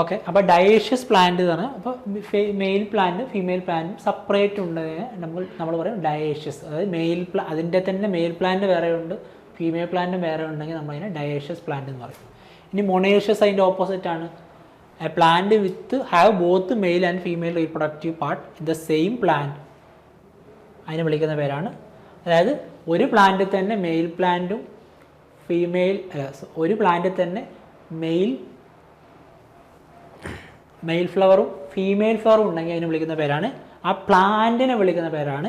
Okay അപ്പോൾ dioecious plant എന്ന് പറഞ്ഞാൽ അപ്പോൾ മെയിൽ പ്ലാന്റ് ഫീമെയിൽ പ്ലാന്റും സെപ്പറേറ്റ് ഉണ്ടെങ്കിൽ നമ്മൾ നമ്മൾ പറയും ഡയേഷ്യസ് അതായത് മെയിൽ പ്ലാ അതിന്റെ തന്നെ മെയിൽ പ്ലാന്റ് വേറെ ഉണ്ട് ഫീമെയിൽ പ്ലാന്റും വേറെ ഉണ്ടെങ്കിൽ നമ്മൾ അതിനെ ഡയേഷ്യസ് പ്ലാന്റ് എന്ന് പറയും. ഇനി മൊണേഷ്യസ് അതിന്റെ ഓപ്പോസിറ്റ് ആണ്. A plant with have both male and female reproductive part in the same plant അതിനെ വിളിക്കുന്ന പേരാണ്. അതായത് ഒരു പ്ലാന്റിൽ തന്നെ മെയിൽ പ്ലാന്റും ഫീമെയിൽ ഒരു പ്ലാന്റിൽ തന്നെ മെയിൽ മെയിൽ ഫ്ലവറും ഫീമെയിൽ ഫ്ലവറും ഉണ്ടെങ്കിൽ അതിനെ വിളിക്കുന്ന പേരാണ്. ആ പ്ലാന്റിനെ വിളിക്കുന്ന പേരാണ്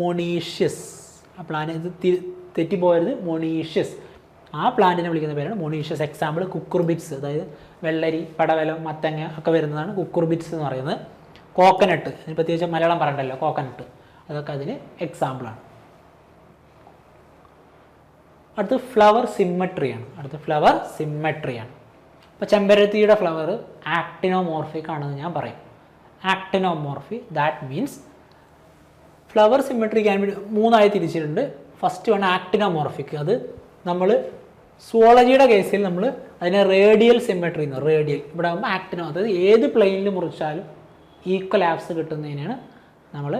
മൊണീഷ്യസ് ആ പ്ലാന്റ് ഇത് തെറ്റിപ്പോയത് മൊണീഷ്യസ് ആ പ്ലാന്റിനെ വിളിക്കുന്ന പേരാണ് മൊണീഷ്യസ് എക്സാമ്പിൾ കുക്കുർബിറ്റ്സ് അതായത് വെള്ളരി പടവലം മത്തങ്ങ ഒക്കെ വരുന്നതാണ് കുക്കുർബിറ്റ്സ് എന്ന് പറയുന്നത്. കോക്കനട്ട് അതിന് പ്രത്യേകിച്ച് മലയാളം പറയണ്ടല്ലോ കോക്കനട്ട് അതൊക്കെ അതിന് എക്സാമ്പിളാണ് അടുത്ത് ഫ്ലവർ സിമ്മട്രിയാണ് അടുത്ത് ഫ്ലവർ സിമ്മട്രിയാണ് അപ്പോൾ ചെമ്പരത്തിയുടെ ഫ്ലവർ ആക്ടിനോമോർഫിക് ആണെന്ന് ഞാൻ പറയും. Actinomorphy that means flower symmetry can be മൂന്നായി തിരിച്ചിട്ടുണ്ട്. ഫസ്റ്റ് വൺ ആക്ടിനോമോർഫിക് അത് നമ്മൾ സുവോളജിയുടെ കേസിൽ നമ്മൾ അതിനെ റേഡിയൽ സിമെട്രി എന്ന് റേഡിയൽ ഇവിടെ ആകുമ്പോൾ ആക്ടിനോ അതായത് ഏത് പ്ലെയിനിൽ മുറിച്ചാലും ഈക്വൽ ആപ്സ് കിട്ടുന്നതിനാണ് നമ്മൾ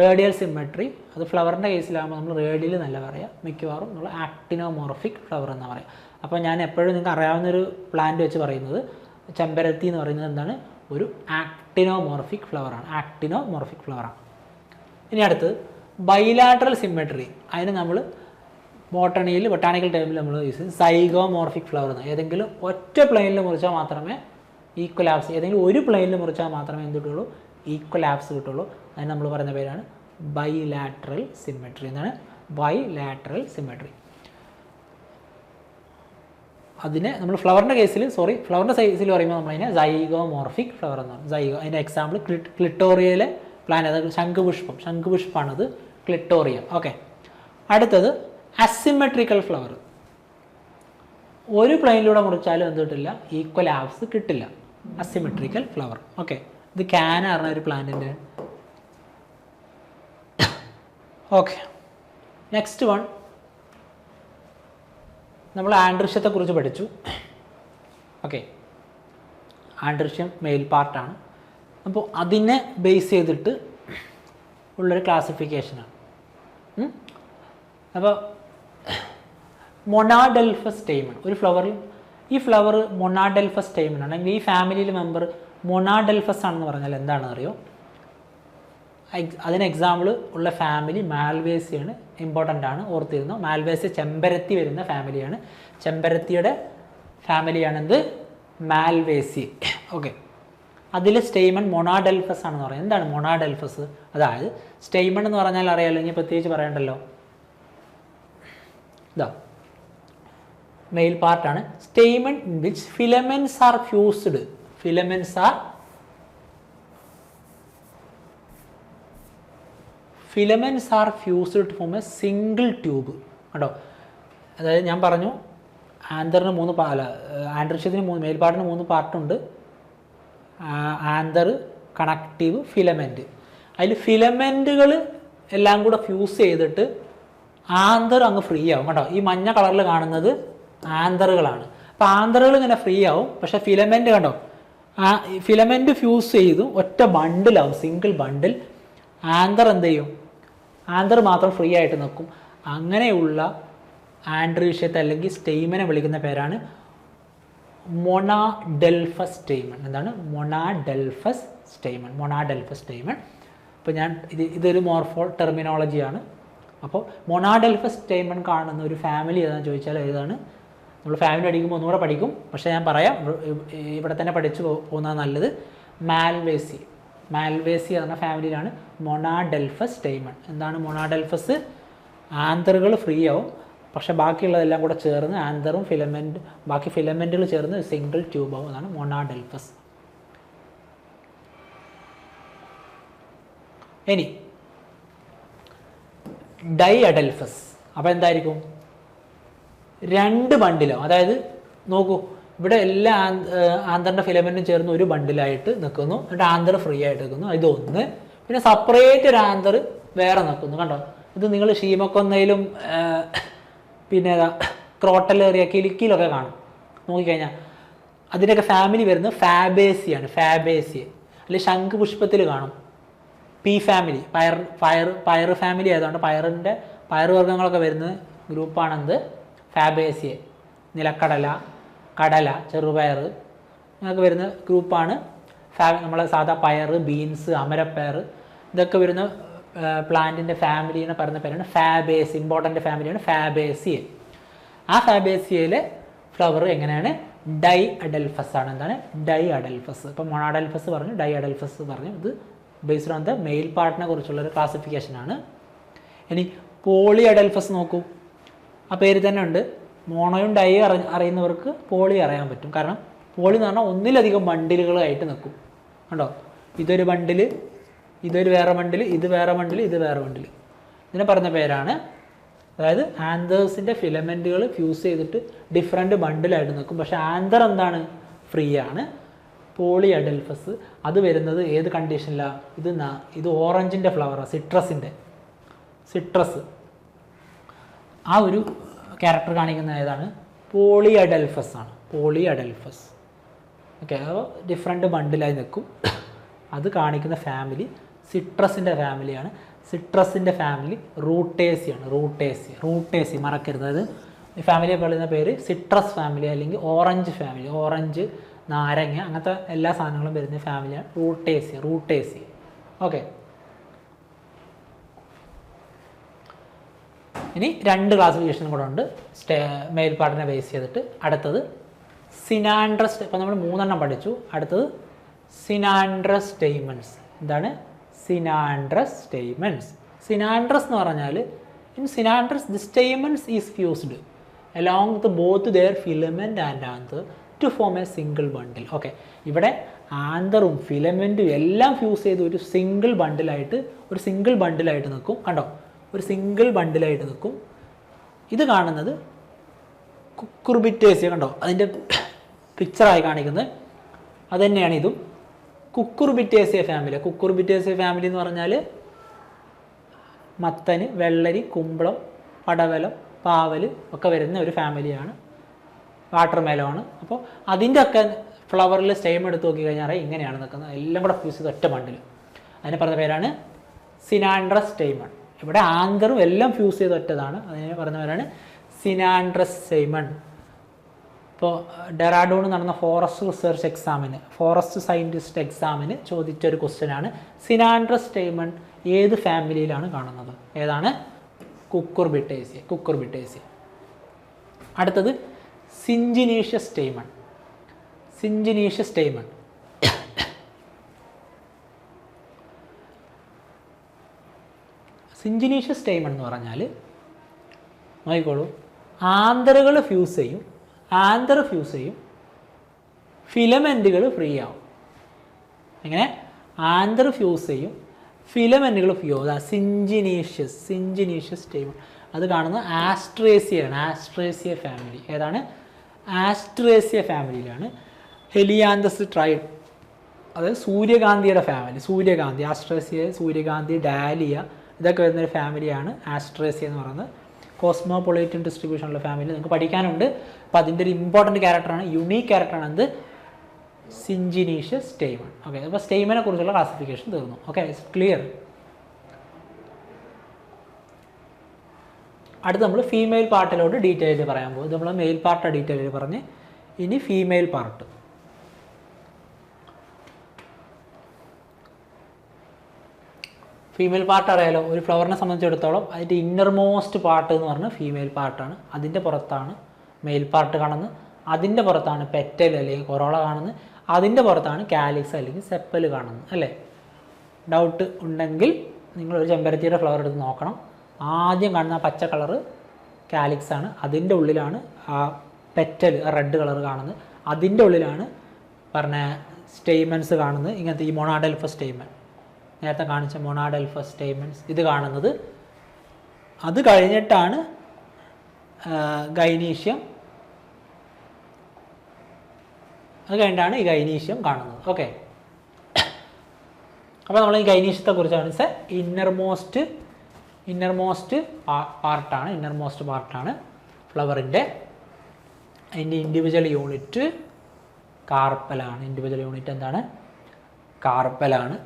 റേഡിയൽ സിമെട്രി അത് ഫ്ലവറിന്റെ കേസിലാകുമ്പോൾ നമ്മൾ റേഡിയൽ എന്നല്ല പറയുക മിക്കവാറും നമ്മൾ ആക്ടിനോമോർഫിക് ഫ്ലവർ എന്ന് പറയാം. അപ്പോൾ ഞാൻ എപ്പോഴും നിങ്ങൾക്ക് അറിയാവുന്നൊരു പ്ലാന്റ് വെച്ച് പറയുന്നത് ചെമ്പരത്തി എന്ന് പറയുന്നത് എന്താണ്? ഒരു ആക്ടിനോമോർഫിക് ഫ്ലവറാണ് ആക്ടിനോമോർഫിക് ഫ്ലവറാണ് ഇനി അടുത്ത് ബൈലാട്രൽ സിമ്മെട്രി അതിന് നമ്മൾ ബോട്ടണിയിൽ ബൊട്ടാണിക്കൽ ടൈമിൽ നമ്മൾ യൂസ് ചെയ്യും സൈഗോമോർഫിക് ഫ്ലവർ എന്ന് ഏതെങ്കിലും ഒറ്റ പ്ലെയിനിൽ മുറിച്ചാൽ മാത്രമേ ഈക്വലാപ്സ് ഏതെങ്കിലും ഒരു പ്ലെയിനിൽ മുറിച്ചാൽ മാത്രമേ എന്ത് കിട്ടുള്ളൂ ഈക്വലാപ്സ് കിട്ടുള്ളൂ അതിന് നമ്മൾ പറയുന്ന പേരാണ് ബൈലാട്രൽ സിമ്മെട്രി എന്നാണ് ബൈലാട്രൽ സിമെട്രി അതിനെ നമ്മൾ ഫ്ലവറിന്റെ കേസിൽ സോറി ഫ്ലവറിന്റെ സൈസിൽ പറയുമ്പോൾ നമ്മളതിനെ സൈഗോമോർഫിക് ഫ്ലവർ എന്ന് പറയും. സൈഗോ അതിന്റെ എക്സാമ്പിൾ ക്ലിട്ടോറിയയിലെ പ്ലാൻ അതായത് ശംഖുപുഷ്പം. ശംഖുപുഷ്പമാണത് ക്ലിട്ടോറിയ ഓക്കെ അടുത്തത് അസിമെട്രിക്കൽ ഫ്ലവർ ഒരു പ്ലെയിനിലൂടെ മുറിച്ചാലും എന്ത് കിട്ടില്ല? ഈക്വൽ ആപ്സ് കിട്ടില്ല. അസിമെട്രിക്കൽ ഫ്ലവർ ഓക്കെ ഇത് ക്യാന പറഞ്ഞ ഒരു പ്ലാന്റിന്റെ ഓക്കെ നെക്സ്റ്റ് വൺ നമ്മൾ ആൻഡ്രിഷ്യത്തെക്കുറിച്ച് പഠിച്ചു. ഓക്കെ ആൻഡ്രിഷ്യം മെയിൽ പാർട്ടാണ്. അപ്പോൾ അതിനെ ബേസ് ചെയ്തിട്ട് ഉള്ളൊരു ക്ലാസിഫിക്കേഷനാണ് അപ്പോൾ മൊണാഡെൽഫസ് ടൈമൺ ഒരു ഫ്ലവറിൽ ഈ ഫ്ലവർ മൊണാഡെൽഫസ് ടൈമൺ ആണ്. അല്ലെങ്കിൽ ഈ ഫാമിലിയിൽ മെമ്പർ മൊണാഡെൽഫസ് ആണെന്ന് പറഞ്ഞാൽ എന്താണെന്ന് അറിയോ അതിന് എക്സാമ്പിൾ ഉള്ള ഫാമിലി മാൽവേസിയാണ് ഇമ്പോർട്ടന്റ് ആണ് ഓർത്തിരുന്നു? മാൽവേസ് ചെമ്പരത്തി വരുന്ന ഫാമിലിയാണ് ചെമ്പരത്തിയുടെ ഫാമിലിയാണെന്ത് മാൽവേസി. ഓക്കെ അതിൽ സ്റ്റെയ്മൺ മൊണാഡെൽഫസ് ആണെന്ന് പറയുന്നത് എന്താണ് മൊണാഡെൽഫസ്? അതായത് സ്റ്റെയ്മൺ എന്ന് പറഞ്ഞാൽ അറിയാമല്ലോ ഇനി പ്രത്യേകിച്ച് പറയണ്ടല്ലോ. ഇതാ. മെയിൽ പാർട്ടാണ് stamen in which filaments are fused filaments are filaments are fused to form a single tube. കണ്ടോ? അതായത് ഞാൻ പറഞ്ഞു ആന്തറിന് മൂന്ന് അല്ല ആൻഡ്രിഷ്യത്തിന് മൂന്ന് മേൽപ്പാട്ടിന് മൂന്ന് പാർട്ടുണ്ട് ആന്തർ കണക്റ്റീവ് ഫിലമെന്റ് അതിൽ ഫിലമെന്റുകൾ എല്ലാം കൂടെ ഫ്യൂസ് ചെയ്തിട്ട് ആന്തർ അങ്ങ് ഫ്രീ ആവും. കേട്ടോ ഈ മഞ്ഞ കളറിൽ കാണുന്നത് ആന്തറുകളാണ്. അപ്പോൾ ആന്തറുകൾ ഇങ്ങനെ ഫ്രീ ആവും. പക്ഷെ ഫിലമെന്റ് കണ്ടോ? ആ ഫിലമെന്റ് ഫ്യൂസ് ചെയ്തു ഒറ്റ ബണ്ടിലാവും സിംഗിൾ ബണ്ടിൽ ആന്തർ എന്ത് ചെയ്യും? ആന്തർ മാത്രം ഫ്രീ ആയിട്ട് നിൽക്കും. അങ്ങനെയുള്ള ആൻഡ്രീഷ്യത്തെ അല്ലെങ്കിൽ സ്റ്റെയ്മനെ വിളിക്കുന്ന പേരാണ് മൊണാഡെൽഫസ് സ്റ്റെയ്മൺ. എന്താണ്? മൊണാഡെൽഫസ് സ്റ്റെയ്മൺ. മൊണാഡെൽഫസ് സ്റ്റെയ്മൺ. അപ്പോൾ ഞാൻ ഇത് ഇതൊരു മോർഫോ ടെർമിനോളജിയാണ്. അപ്പോൾ മൊണാഡെൽഫസ് സ്റ്റെയ്മൺ കാണുന്ന ഒരു ഫാമിലി ഏതാണെന്ന് ചോദിച്ചാൽ ഏതാണ്? നമ്മൾ ഫാമിലി പഠിക്കുമ്പോൾ ഒന്നുകൂടെ പഠിക്കും. പക്ഷേ ഞാൻ പറയാം ഇവിടെ തന്നെ പഠിച്ചു പോകുന്നതാണ് പോകുന്നത് നല്ലത്. മാൽവേസി. മാൽവേസി എന്ന ഫാമിലിയിലാണ് മൊണാഡെൽഫസ് ടൈമൺ എന്താണ് മൊണാഡെൽഫസ്? ആന്തറുകൾ ഫ്രീ ആവും. പക്ഷേ ബാക്കിയുള്ളതെല്ലാം കൂടെ ചേർന്ന് ആന്തറും ഫിലമെന്റ് ബാക്കി ഫിലമെന്റുകൾ ചേർന്ന് സിംഗിൾ ട്യൂബ് ആവും. അതാണ് മൊണാഡെൽഫസ്. ഇനി ഡൈ അഡൽഫസ് അപ്പോൾ എന്തായിരിക്കും? രണ്ട് ബണ്ടിലോ അതായത് നോക്കൂ ഇവിടെ എല്ലാ ആന്തറിന്റെ ഫിലമെന്റും ചേർന്ന് ഒരു ബണ്ടിലായിട്ട് നിൽക്കുന്നു. എന്നിട്ട് ആന്തർ ഫ്രീ ആയിട്ട് നിൽക്കുന്നു. ഇതൊന്ന്. പിന്നെ സെപ്പറേറ്റ് ഒരു ആന്തർ വേറെ നിൽക്കുന്നു. കണ്ടോ? ഇത് നിങ്ങൾ ഷീമക്കൊന്നയിലും പിന്നെ ക്രോട്ടലേറിയ കിലുക്കിയിലൊക്കെ കാണും. നോക്കിക്കഴിഞ്ഞാൽ അതിന്റെയൊക്കെ ഫാമിലി വരുന്നത് ഫാബേസിയാണ് ഫാബേസി അല്ലെങ്കിൽ ശംഖുപുഷ്പത്തിൽ കാണും. പി ഫാമിലി പയർ പയർ പയർ ഫാമിലി ആയതുകൊണ്ട് പയറിന്റെ പയറുവർഗങ്ങളൊക്കെ വരുന്ന ഗ്രൂപ്പാണെന്ത് ഫാബേസിയെ നിലക്കടല കടല ചെറുപയർ ഇതൊക്കെ വരുന്ന ഗ്രൂപ്പാണ് ഫാ നമ്മളെ സാധാ പയർ ബീൻസ് അമരപ്പയർ ഇതൊക്കെ വരുന്ന പ്ലാന്റിന്റെ ഫാമിലിനെ പറയുന്ന പേരാണ് ഫാബേസി ഇമ്പോർട്ടന്റ് ഫാമിലിയാണ് ഫാബേസിയെ ആ ഫാബേസിയയിലെ ഫ്ലവർ എങ്ങനെയാണ്? ഡൈ അഡൽഫസ് ആണ്. എന്താണ്? ഡൈ അഡൽഫസ് ഇപ്പം മൊണാഡൽഫസ് പറഞ്ഞു ഡൈ അഡൽഫസ് പറഞ്ഞു. ഇത് ബേസ്ഡ് ഓൺ ദ മെയിൽ പാർട്ടിനെ കുറിച്ചുള്ള ഒരു ക്ലാസിഫിക്കേഷനാണ് ഇനി പോളി അഡൽഫസ് നോക്കൂ. ആ പേര് തന്നെ ഉണ്ട്. മോണോയും ഡൈ അറി അറിയുന്നവർക്ക് പോളി അറിയാൻ പറ്റും. കാരണം പോളി എന്ന് പറഞ്ഞാൽ ഒന്നിലധികം ബണ്ടിലുകളായിട്ട് നിൽക്കും. കണ്ടോ? ഇതൊരു ബണ്ടിൽ ഇതൊരു വേറെ ബണ്ടിൽ ഇത് വേറെ ബണ്ടിൽ ഇത് വേറെ ബണ്ടിൽ ഇതിനെ പറഞ്ഞ പേരാണ്. അതായത് ആന്തേഴ്സിന്റെ ഫിലമെന്റുകൾ ഫ്യൂസ് ചെയ്തിട്ട് ഡിഫറെന്റ് ബണ്ടിലായിട്ട് നിൽക്കും. പക്ഷേ ആന്തർ എന്താണ്? ഫ്രീ ആണ്. Polyadelphous. അത് വരുന്നത് ഏത് കണ്ടീഷനിലാണ് ഇത് ഇത് ഓറഞ്ചിന്റെ ഫ്ലവറാണ് സിട്രസിന്റെ സിട്രസ്. ആ ഒരു ക്യാരക്ടർ കാണിക്കുന്ന ഏതാണ്? പോളി അഡൽഫസ് ആണ്. പോളി അഡൽഫസ് ഓക്കെ അപ്പോൾ ഡിഫറെന്റ് ബണ്ടിലായി നിൽക്കും. അത് കാണിക്കുന്ന ഫാമിലി സിട്രസിന്റെ ഫാമിലിയാണ് സിട്രസിന്റെ ഫാമിലി റൂട്ടേസി ആണ്. റൂട്ടേസി റൂട്ടേസി മറക്കരുത്. അത് ഈ ഫാമിലിയെ പറയുന്ന പേര് സിട്രസ് ഫാമിലി അല്ലെങ്കിൽ ഓറഞ്ച് ഫാമിലി ഓറഞ്ച് നാരങ്ങ അങ്ങനത്തെ എല്ലാ സാധനങ്ങളും വരുന്ന ഫാമിലിയാണ് റൂട്ടേസി റൂട്ടേസി ഓക്കെ ഇനി രണ്ട് ക്ലാസിഫിക്കേഷൻ കൂടെ ഉണ്ട്. സ്റ്റേ മേൽപ്പാടിനെ ബേസ് ചെയ്തിട്ട് അടുത്തത് സിനാൻഡ്രസ് ഇപ്പം നമ്മൾ മൂന്നെണ്ണം പഠിച്ചു. അടുത്തത് സിനാൻഡ്രസ് സ്റ്റേറ്റ്മെന്റ്സ് എന്താണ് സിനാൻഡ്രസ് സ്റ്റേറ്റ്മെന്റ്സ് സിനാൻഡ്രസ് എന്ന് പറഞ്ഞാൽ in synandrous the stamens is fused along with both their filament and anther to form a single bundle okay ഇവിടെ ആന്തറും ഫിലമെന്റും എല്ലാം ഫ്യൂസ് ചെയ്ത് ഒരു സിംഗിൾ ബണ്ടിലായിട്ട് ഒരു സിംഗിൾ ബണ്ടിലായിട്ട് നിൽക്കും. കണ്ടോ? ഒരു സിംഗിൾ ബണ്ടിലായിട്ട് നിൽക്കും. ഇത് കാണുന്നത് കുക്കുർബിറ്റേസിയ കണ്ടോ? അതിന്റെ പിക്ചറായി കാണിക്കുന്നത്. അത് തന്നെയാണ് ഇതും കുക്കുർബിറ്റേസിയ ഫാമിലി കുക്കുർബിറ്റേസിയ ഫാമിലി എന്ന് പറഞ്ഞാൽ മത്തന് വെള്ളരി കുമ്പളം പടവലം പാവൽ ഒക്കെ വരുന്ന ഒരു ഫാമിലിയാണ് വാട്ടർ മെലോണ് അപ്പോൾ അതിന്റെ ഒക്കെ ഫ്ലവറിൽ സ്റ്റെയിം എടുത്ത് നോക്കി കഴിഞ്ഞാൽ ഇങ്ങനെയാണ് നിൽക്കുന്നത്. എല്ലാം കൂടെ ഫ്യൂസ് ഒറ്റ ബണ്ടിൽ അതിന് പറഞ്ഞ പേരാണ് സിനാൻഡ്ര സ്റ്റെയ്മൺ ഇവിടെ ആങ്കറും എല്ലാം ഫ്യൂസ് ചെയ്ത് ഒറ്റതാണ്. അതിനെ പറഞ്ഞ പേരാണ് സിനാൻഡ്രസ് സെയ്മൺ ഇപ്പോൾ ഡെറാഡൂൺ നടന്ന ഫോറസ്റ്റ് റിസർച്ച് എക്സാമിന് ഫോറസ്റ്റ് സയന്റിസ്റ്റ് എക്സാമിന് ചോദിച്ച ഒരു ക്വസ്റ്റ്യനാണ് സിനാൻഡ്രസ് സ്റ്റേമൺ ഏത് ഫാമിലിയിലാണ് കാണുന്നത്? ഏതാണ്? കുക്കുർബിട്ടേസിയ കുക്കുർബിട്ടേസിയ അടുത്തത് സിഞ്ചിനീഷ്യസ് സ്റ്റെയ്മൺ സിഞ്ചിനീഷ്യസ് സ്റ്റെയ്മൺ സിഞ്ചിനീഷ്യസ് ടൈം എന്ന് പറഞ്ഞാൽ നോക്കിക്കോളൂ. ആന്തറുകൾ ഫ്യൂസ് ചെയ്യും ആന്തർ ഫ്യൂസ് ചെയ്യും ഫിലമെന്റുകൾ ഫ്രീ ആവും. എങ്ങനെ? ആന്തർ ഫ്യൂസ് ചെയ്യും ഫിലമെന്റുകൾ ഫ്യൂ ആവും. Syngenesious syngenesious time. അത് കാണുന്നത് ആസ്ട്രേസിയാണ് ആസ്ട്രേസിയ ഫാമിലി ഏതാണ്? ആസ്ട്രേസിയ ഫാമിലിയിലാണ് ഹെലിയാന്തസ് ട്രൈഡ് അതായത് സൂര്യകാന്തിയുടെ ഫാമിലി സൂര്യകാന്തി ആസ്ട്രേസിയ സൂര്യകാന്തി ഡാലിയ ഇതൊക്കെ വരുന്നൊരു ഫാമിലിയാണ് ആസ്ട്രേസി എന്ന് പറയുന്നത്. കോസ്മോപൊളിറ്റൻ ഡിസ്ട്രിബ്യൂഷനുള്ള ഫാമിലി നിങ്ങൾക്ക് പഠിക്കാനുണ്ട്. അപ്പോൾ അതിന്റെ ഒരു ഇമ്പോർട്ടന്റ് ക്യാരക്ടറാണ് യുണീക്ക് ക്യാരക്ടറാണ് എന്ത്? സിഞ്ചിനീഷ്യസ് സ്റ്റേമൺ ഓക്കെ അപ്പോൾ സ്റ്റെയ്മനെ കുറിച്ചുള്ള ക്ലാസിഫിക്കേഷൻ തീർന്നു. ഓക്കെ ക്ലിയർ അടുത്ത് നമ്മൾ ഫീമെയിൽ പാർട്ടിലോട്ട് ഡീറ്റെയിൽ പറയാൻ പോകും. നമ്മൾ മെയിൽ പാർട്ടാണ് ഡീറ്റെയിൽ പറഞ്ഞ്. ഇനി ഫീമെയിൽ പാർട്ട് ഫീമെയിൽ പാർട്ട് അറിയാലോ? ഒരു ഫ്ലവറിനെ സംബന്ധിച്ചിടത്തോളം അതിന്റെ ഇന്നർ മോസ്റ്റ് പാർട്ട് എന്ന് പറഞ്ഞാൽ ഫീമെയിൽ പാർട്ടാണ് അതിന്റെ പുറത്താണ് മെയിൽ പാർട്ട് കാണുന്നത്. അതിന്റെ പുറത്താണ് പെറ്റൽ അല്ലെങ്കിൽ കൊറോള കാണുന്നത്. അതിന്റെ പുറത്താണ് കാലിക്സ് അല്ലെങ്കിൽ സെപ്പൽ കാണുന്നത്. അല്ലേ? ഡൗട്ട് ഉണ്ടെങ്കിൽ നിങ്ങൾ ഒരു ചെമ്പരത്തിയുടെ ഫ്ലവർ എടുത്ത് നോക്കണം. ആദ്യം കാണുന്ന പച്ച കളറ് കാലിക്സ് ആണ്. അതിന്റെ ഉള്ളിലാണ് ആ പെറ്റൽ റെഡ് കളർ കാണുന്നത്. അതിന്റെ ഉള്ളിലാണ് പറഞ്ഞ സ്റ്റേമെൻസ് കാണുന്നത്. ഇങ്ങനത്തെ ഈ മൊണാഡൽഫ സ്റ്റേറ്റ്മെന്റ് നേരത്തെ കാണിച്ച മൊണാഡൽഫ സ്റ്റേറ്റ്മെന്റ്സ് ഇത് കാണുന്നത്. അത് കഴിഞ്ഞിട്ടാണ് ഗൈനീഷ്യം. അത് കഴിഞ്ഞിട്ടാണ് ഈ ഗൈനീഷ്യം കാണുന്നത്. ഓക്കെ അപ്പോൾ നമ്മൾ ഈ ഗൈനീഷ്യത്തെ കുറിച്ചാണ് കാണിച്ച ഇന്നർ മോസ്റ്റ് ഇന്നർ മോസ്റ്റ് പാർട്ടാണ് ഇന്നർ മോസ്റ്റ് പാർട്ടാണ് ഫ്ലവറിന്റെ അതിന്റെ ഇൻഡിവിജ്വൽ യൂണിറ്റ് കാർപ്പലാണ് ഇൻഡിവിജ്വൽ യൂണിറ്റ് എന്താണ്? കാർപ്പലാണ്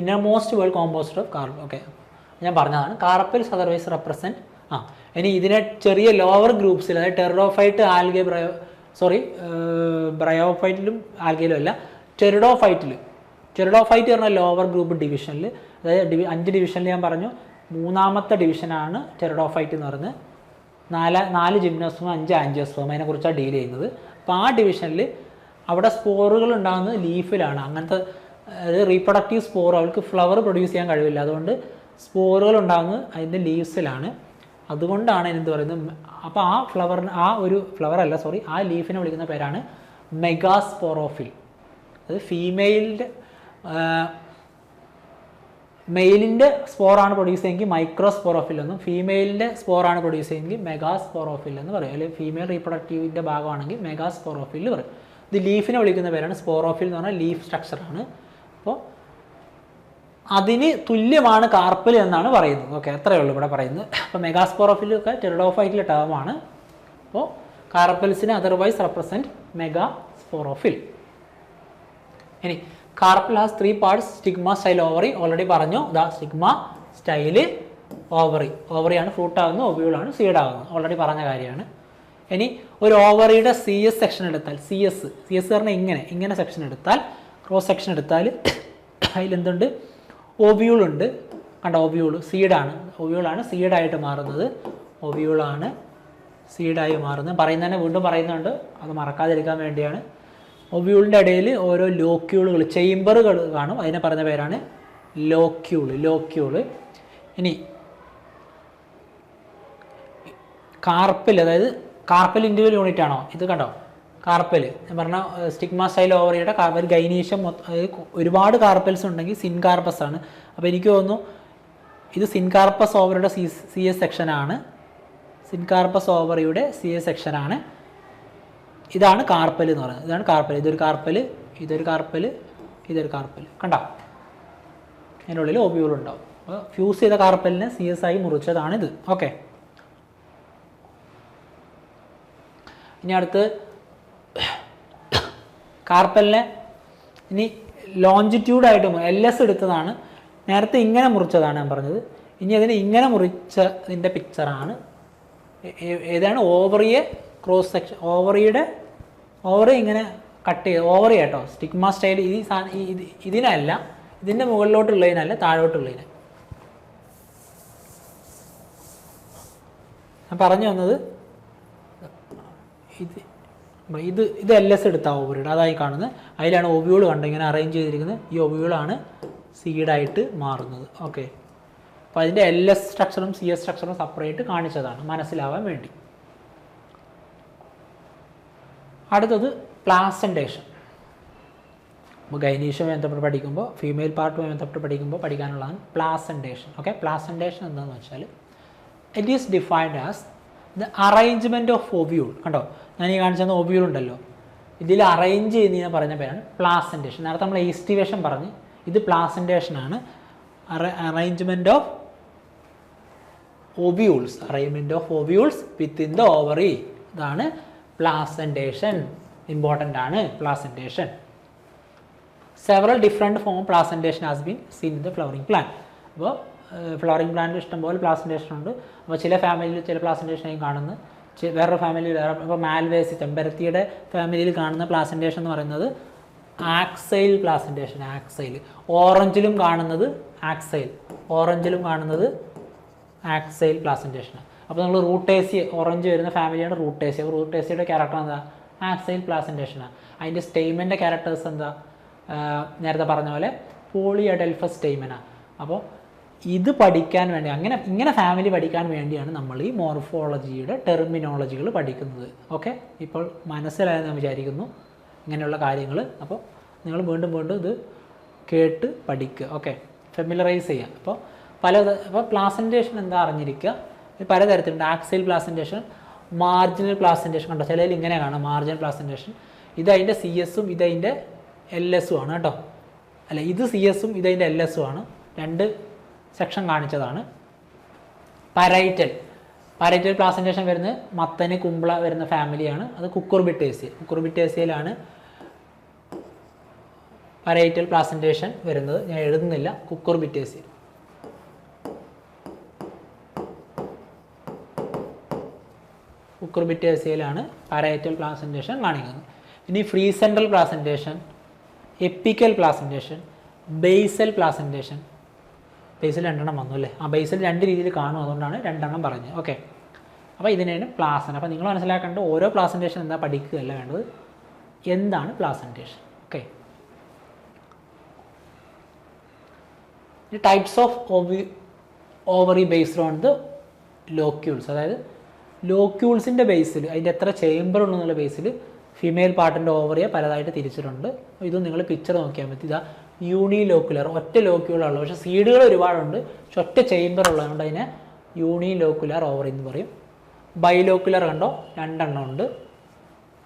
innermost whorl composed of carpel okay ഞാൻ പറഞ്ഞതാണ്. കാർപ്പൽസ് അതർവൈസ് റെപ്രസെന്റ് ആ ഇനി ഇതിനെ ചെറിയ ലോവർ ഗ്രൂപ്പ്സിൽ അതായത് ടെറോഫൈറ്റ് ആൽഗെ ബ്രയോ സോറി ബ്രയോഫൈറ്റിലും ആൽഗയിലും അല്ല ടെറിഡോഫൈറ്റിൽ ടെറിഡോഫൈറ്റ് പറഞ്ഞ ലോവർ ഗ്രൂപ്പ് ഡിവിഷനിൽ അതായത് ഡിവി അഞ്ച് ഡിവിഷനിൽ ഞാൻ പറഞ്ഞു. മൂന്നാമത്തെ ഡിവിഷനാണ് ടെറിഡോഫൈറ്റ് എന്ന് പറഞ്ഞ് നാല് നാല് ജിംനോസ്ഫോം അഞ്ച് ആൻജിയോസ്ഫോം അതിനെക്കുറിച്ചാണ് ഡീൽ ചെയ്യുന്നത്. അപ്പോൾ ആ ഡിവിഷനിൽ അവിടെ സ്പോറുകൾ ഉണ്ടാകുന്നത് ലീഫിലാണ് അങ്ങനത്തെ അതായത് റീപ്രൊഡക്റ്റീവ് സ്പോർ അവൾക്ക് ഫ്ലവർ പ്രൊഡ്യൂസ് ചെയ്യാൻ കഴിവില്ല. അതുകൊണ്ട് സ്പോറുകൾ ഉണ്ടാകുന്നത് അതിന്റെ ലീവ്സിലാണ് അതുകൊണ്ടാണ് എന്ത് പറയുന്നത്? അപ്പോൾ ആ ഫ്ലവറിന് ആ ഒരു ഫ്ലവർ അല്ല സോറി ആ ലീഫിനെ വിളിക്കുന്ന പേരാണ് മെഗാസ്പോറോഫിൽ അത് ഫീമെയിലിന്റെ മെയിലിന്റെ സ്പോറാണ് പ്രൊഡ്യൂസ് ചെയ്യുമെങ്കിൽ മൈക്രോസ്പോറോഫിൽ എന്നും ഫീമെയിലിന്റെ സ്പോറാണ് പ്രൊഡ്യൂസ് ചെയ്യുമെങ്കിൽ മെഗാസ്പോറോഫിൽ എന്ന് പറയും. അല്ലെങ്കിൽ ഫീമെയിൽ റീപ്രൊഡക്റ്റീവിന്റെ ഭാഗമാണെങ്കിൽ മെഗാസ്പോറോഫിൽ പറയും. ഇത് ലീഫിനെ വിളിക്കുന്ന പേരാണ് സ്പോറോഫിൽ എന്ന് പറഞ്ഞാൽ ലീഫ് സ്ട്രക്ചറാണ് അപ്പോൾ അതിന് തുല്യമാണ് കാർപ്പൽ എന്നാണ് പറയുന്നത്. ഓക്കെ അത്രയേ ഉള്ളൂ ഇവിടെ പറയുന്നത്. അപ്പോൾ മെഗാസ്പോറോഫിലൊക്കെ ടെറിഡോഫൈറ്റിലെ ടേമാണ്. അപ്പോൾ കാർപ്പൽസിനെ അതർവൈസ് റെപ്രസെന്റ് മെഗാ സ്പോറോഫിൽ ഇനി carpel has three parts stigma style ovary already പറഞ്ഞു ദാ സ്റ്റിഗ്മ സ്റ്റൈൽ ഓവറി ഓവറിയാണ് ഫ്രൂട്ട് ആകുന്നത് ഒബ്യൂളാണ് സീഡ് ആകുന്നത്. ഓൾറെഡി പറഞ്ഞ കാര്യമാണ്. ഇനി ഒരു ഓവറിയുടെ സി എസ് സെക്ഷൻ എടുത്താൽ സി എസ് സി എസ് പറഞ്ഞാൽ ഇങ്ങനെ ഇങ്ങനെ സെക്ഷൻ എടുത്താൽ ക്രോസ് സെക്ഷൻ എടുത്താൽ അതിലെന്തുണ്ട്? ഒബ്യൂൾ ഉണ്ട്. കണ്ട ഒബ്യൂൾ സീഡാണ് ഒബ്യൂളാണ് സീഡായിട്ട് മാറുന്നത്. ഒബ്യൂളാണ് സീഡായി മാറുന്നത്. പറയുന്നതന്നെ വീണ്ടും പറയുന്നുണ്ട്. അത് മറക്കാതിരിക്കാൻ വേണ്ടിയാണ്. ഒബ്യൂളിന്റെ ഇടയിൽ ഓരോ ലോക്യൂളുകൾ ചേംബറുകൾ കാണും. അതിനെ പറയുന്ന പേരാണ് ലോക്യൂൾ ലോക്യൂൾ ഇനി കാർപ്പിൽ അതായത് കാർപ്പിൽ ഇൻഡിവിജ്വൽ യൂണിറ്റ് ആണോ? ഇത് കണ്ടോ? കാർപ്പൽ ഞാൻ പറഞ്ഞ സ്റ്റിഗ്മ സ്റ്റൈൽ ഓവറിയുടെ കാർപ്പൽ ഗൈനീഷ്യം ഒരുപാട് കാർപ്പൽസ് ഉണ്ടെങ്കിൽ സിൻകാർപ്പസ് ആണ്. അപ്പോൾ എനിക്ക് തോന്നുന്നു ഇത് സിൻകാർപ്പസ് ഓവറിയുടെ സി സി എസ് സെക്ഷനാണ് സിൻകാർപ്പസ് ഓവറിയുടെ സി എസ് സെക്ഷനാണ് ഇതാണ് കാർപ്പൽ എന്ന് പറയുന്നത്. ഇതാണ് കാർപ്പൽ ഇതൊരു കാർപ്പൽ ഇതൊരു കാർപ്പൽ ഇതൊരു കാർപ്പൽ കണ്ടോ? അതിന്റെ ഉള്ളിൽ ഒബിയൂൾ ഉണ്ടാവും. അപ്പോൾ ഫ്യൂസ് ചെയ്ത കാർപ്പലിനെ സി എസ് ആയി മുറിച്ചതാണിത്. ഓക്കെ ഇനി അടുത്ത് കാർപ്പലിനെ ഇനി ലോഞ്ചിറ്റ്യൂഡായിട്ട് എൽ എസ് എടുത്തതാണ്. നേരത്തെ ഇങ്ങനെ മുറിച്ചതാണ് ഞാൻ പറഞ്ഞത്. ഇനി അതിനെ ഇങ്ങനെ മുറിച്ചതിന്റെ പിക്ചറാണ് ഏതാണ്? ഓവറിയെ ക്രോസ് സെക്ഷൻ ഓവറിയുടെ ഓവറി ഇങ്ങനെ കട്ട് ചെയ്ത് ഓവറി കേട്ടോ സ്റ്റിഗ്മ സ്റ്റൈൽ ഈ ഇതിനല്ല. ഇതിന്റെ മുകളിലോട്ടുള്ളതിനല്ല താഴോട്ടുള്ളതിന്. ഞാൻ പറഞ്ഞു വന്നത് ഇത് ഇത് ഇത് എൽ എസ് എടുത്ത ഓവറിയുടെ അതായി കാണുന്നത്. അതിലാണ് ഓവിയോൾ കണ്ടത്. ഇങ്ങനെ അറേഞ്ച് ചെയ്തിരിക്കുന്നത്. ഈ ഒവിയൂളാണ് സീഡായിട്ട് മാറുന്നത്. ഓക്കെ അപ്പോൾ അതിന്റെ എൽ എസ് സ്ട്രക്ചറും സി എസ് സ്ട്രക്ചറും സെപ്പറേറ്റ് കാണിച്ചതാണ്. മനസ്സിലാവാൻ വേണ്ടി. അടുത്തത് പ്ലാസന്റേഷൻ അപ്പോൾ ഗൈനീഷുമായി ബന്ധപ്പെട്ട് പഠിക്കുമ്പോൾ ഫീമെയിൽ പാർട്ടുമായി ബന്ധപ്പെട്ട് പഠിക്കുമ്പോൾ പഠിക്കാനുള്ളതാണ് പ്ലാസന്റേഷൻ ഓക്കെ പ്ലാസന്റേഷൻ എന്താണെന്ന് വെച്ചാൽ it is defined as the arrangement of ovule കണ്ടോ? ഞാൻ ഈ കാണിച്ചത് ഒബ്യൂൾ ഉണ്ടല്ലോ ഇതിൽ അറേഞ്ച് ചെയ്യുന്നതിനെ പറഞ്ഞ പേരാണ് പ്ലാസന്റേഷൻ നേരത്തെ നമ്മൾ ഈസ്റ്റിവേഷൻ പറഞ്ഞ്. ഇത് പ്ലാസന്റേഷനാണ് arrangement of ovules arrangement of ovules in the ovary ഇതാണ് പ്ലാസന്റേഷൻ ഇമ്പോർട്ടന്റ് ആണ് placentation several different form placentation has been seen in the flowering plant അപ്പോൾ ഫ്ലവറിംഗ് പ്ലാന്റിൽ ഇഷ്ടംപോലെ പ്ലാസന്റേഷൻ ഉണ്ട്. അപ്പോൾ ചില ഫാമിലിയിൽ ചില പ്ലാസന്റേഷനെയും കാണുന്നു വേറൊരു ഫാമിലിയിൽ വേറെ ഇപ്പോൾ മാൽവേസി ചെമ്പരത്തിയുടെ ഫാമിലിയിൽ കാണുന്ന പ്ലാസന്റേഷൻ എന്ന് പറയുന്നത് ആക്സൈൽ പ്ലാസന്റേഷൻ ആക്സൈൽ ഓറഞ്ചിലും കാണുന്നത് ആക്സൈൽ ഓറഞ്ചിലും കാണുന്നത് ആക്സൈൽ പ്ലാസന്റേഷൻ അപ്പോൾ നമ്മൾ റൂട്ടേസി ഓറഞ്ച് വരുന്ന ഫാമിലിയാണ് റൂട്ടേസി അപ്പോൾ റൂട്ടേസിയുടെ ക്യാരക്ടർ എന്താ? ആക്സൈൽ ആണ്. അതിന്റെ സ്റ്റെയ്മെന്റെ ക്യാരക്ടേഴ്സ് എന്താ? നേരത്തെ പറഞ്ഞ പോലെ പോളിയഡൽഫസ് സ്റ്റെയ്മനാണ് അപ്പോൾ ഇത് പഠിക്കാൻ വേണ്ടി അങ്ങനെ ഇങ്ങനെ ഫാമിലി പഠിക്കാൻ വേണ്ടിയാണ് നമ്മൾ ഈ മോർഫോളജിയുടെ ടെർമിനോളജികൾ പഠിക്കുന്നത്. ഓക്കെ ഇപ്പോൾ മനസ്സിലായെന്ന് ഞാൻ വിചാരിക്കുന്നു. ഇങ്ങനെയുള്ള കാര്യങ്ങൾ. അപ്പോൾ നിങ്ങൾ വീണ്ടും വീണ്ടും ഇത് കേട്ട് പഠിക്കുക. ഓക്കെ ഫെമിലറൈസ് ചെയ്യുക. അപ്പോൾ പല അപ്പോൾ പ്ലാസന്റേഷൻ എന്താ അറിഞ്ഞിരിക്കുക? പലതരത്തിലുണ്ട്. ആക്സൈൽ പ്ലാസന്റേഷൻ മാർജിനൽ പ്ലാസന്റേഷൻ കണ്ടോ? ചിലതിൽ ഇങ്ങനെ കാണാം. മാർജിനൽ പ്ലാസന്റേഷൻ ഇത് അതിന്റെ സി എസും ഇത് അതിന്റെ എൽ എസും ആണ് കേട്ടോ. അല്ല ഇത് സി എസും ഇത് അതിന്റെ എൽ എസും ആണ്. രണ്ട് സെക്ഷൻ കാണിച്ചതാണ്. പരൈറ്റൽ പരൈറ്റൽ പ്ലാസന്റേഷൻ വരുന്നത് മത്തന് കുമ്പള വരുന്ന ഫാമിലിയാണ് അത് കുക്കുർബിറ്റേസിയ കുക്കുർബിറ്റേസിയയിലാണ് പരൈറ്റൽ പ്ലാസന്റേഷൻ വരുന്നത്. ഞാൻ എഴുതുന്നില്ല. കുക്കുർബിറ്റേസിയ കുക്കുർബിറ്റേസിയയിലാണ് പരൈറ്റൽ പ്ലാസന്റേഷൻ കാണിക്കുന്നത്. ഇനി free central placentation apical placentation basal placentation ബേസിൽ രണ്ടെണ്ണം വന്നു അല്ലേ? ആ ബേസിൽ രണ്ട് രീതിയിൽ കാണും അതുകൊണ്ടാണ് രണ്ടെണ്ണം പറഞ്ഞത്. ഓക്കെ അപ്പോൾ ഇതിനാണ് പ്ലാസൻ അപ്പോൾ നിങ്ങൾ മനസ്സിലാക്കേണ്ടത് ഓരോ പ്ലാസന്റേഷൻ എന്താ പഠിക്കുകയല്ല വേണ്ടത്? എന്താണ് placentation okay types of ovi ovary based on the locules അതായത് ലോക്യൂൾസിന്റെ ബേസിൽ അതിന്റെ എത്ര ചേംബർ ഉണ്ടെന്നുള്ള ബേസിൽ ഫീമെയിൽ പാർട്ടിന്റെ ഓവറിയെ പലതായിട്ട് തിരിച്ചിട്ടുണ്ട്. ഇതും നിങ്ങൾ പിക്ചർ നോക്കിയാൽ മതി. ഇതാ യൂണി ലോക്കുലർ ഒറ്റ ലോക്യൂളുള്ളൂ പക്ഷേ സീഡുകൾ ഒരുപാടുണ്ട് പക്ഷെ ഒറ്റ ചേമ്പർ ഉള്ളതുകൊണ്ട് അതിനെ യൂണി ലോക്കുലർ ഓവറി എന്ന് പറയും. ബൈലോക്കുലർ കണ്ടോ? രണ്ടെണ്ണം ഉണ്ട്.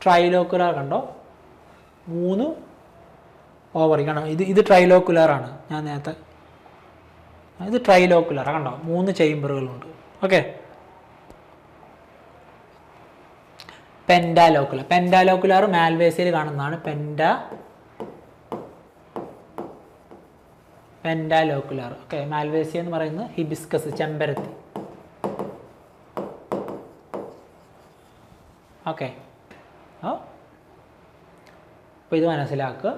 ട്രൈലോക്കുലർ കണ്ടോ? മൂന്ന് ഓവറി കണ്ടോ ഇത് ഇത് ട്രൈലോക്കുലർ ആണ്. ഞാൻ നേരത്തെ ഇത് ട്രൈലോക്കുലർ കണ്ടോ? മൂന്ന് ചേംബറുകളുണ്ട് ഓക്കെ പെൻഡാലോക്കുലർ പെൻഡാലോക്കുലർ മാൽവേസിയിൽ കാണുന്നതാണ് പെൻഡ പെൻഡാലോക്കുലർ ഓക്കെ മാൽവേസി എന്ന് പറയുന്നത് ഹിബിസ്കസ് ചെമ്പരത്തി. ഓക്കെ അപ്പോൾ ഇത് മനസ്സിലാക്കുക.